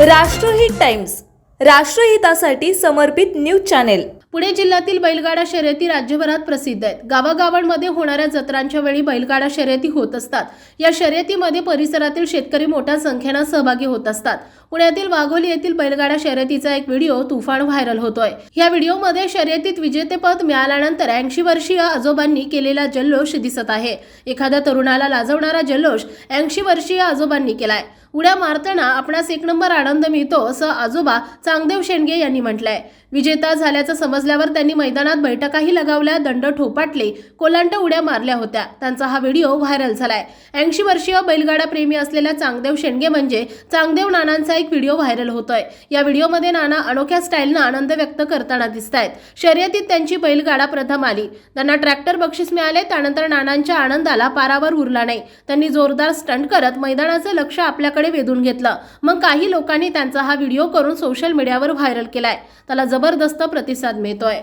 राष्ट्रहित टाइम्स राष्ट्रहितासाठी समर्पित news channel. Pune जिल्ह्यातील बैलगाडा शर्यती राज्यभरात प्रसिद्ध आहेत. गावागावांमध्ये होणाऱ्या जत्रांच्या वेळी बैलगाडा शर्यती होत असतात. या शर्यतीमध्ये परिसरातील शेतकरी मोठ्या संख्येनं सहभागी होत असतात. पुण्यातील वाघोली येथील बैलगाडा शर्यतीचा एक व्हिडिओ तुफान व्हायरल होतोय. या व्हिडिओमध्ये शर्यतीत विजेतेपद मिळाल्यानंतर ऐंशी वर्षीय आजोबांनी केलेला जल्लोष दिसत आहे. एखाद्या तरुणाला लाजवणारा जल्लोष ऐंशी वर्षीय आजोबांनी केलाय. उड्या मारताना आपणास एक नंबर आनंद मिळतो असं आजोबा चांगदेव शेंडगे यांनी म्हटलंय. विजेता झाल्याचं समज समजल्यावर त्यांनी मैदानात बैठकाही लगावल्या दंड ठोपाटले कोलांट उड्या मारल्या होत्या. त्यांचा हा व्हिडिओ व्हायरल झालाय. ऐंशी वर्षीय बैलगाडा प्रेमी असलेल्या चांगदेव शेंडगे म्हणजे चांगदेव नानांचा एक व्हिडिओ व्हायरल होतोय. या व्हिडिओमध्ये नाना अनोख्या स्टाईलनं आनंद व्यक्त करताना दिसत आहेत शर्यतीत त्यांची बैलगाडा प्रथम आली. त्यांना ट्रॅक्टर बक्षीस मिळाले त्यानंतर नानांच्या आनंदाला पारावर उरला नाही. त्यांनी जोरदार स्टंट करत मैदानाचं लक्ष आपल्याकडे वेधून घेतलं. मग काही लोकांनी त्यांचा हा व्हिडिओ करून सोशल मीडियावर व्हायरल केलाय. त्याला जबरदस्त प्रतिसाद मिळतोय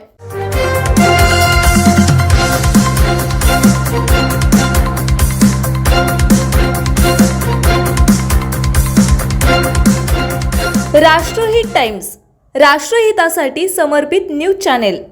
राष्ट्रहित टाइम्स राष्ट्रहितासाठी समर्पित न्यूज चॅनेल.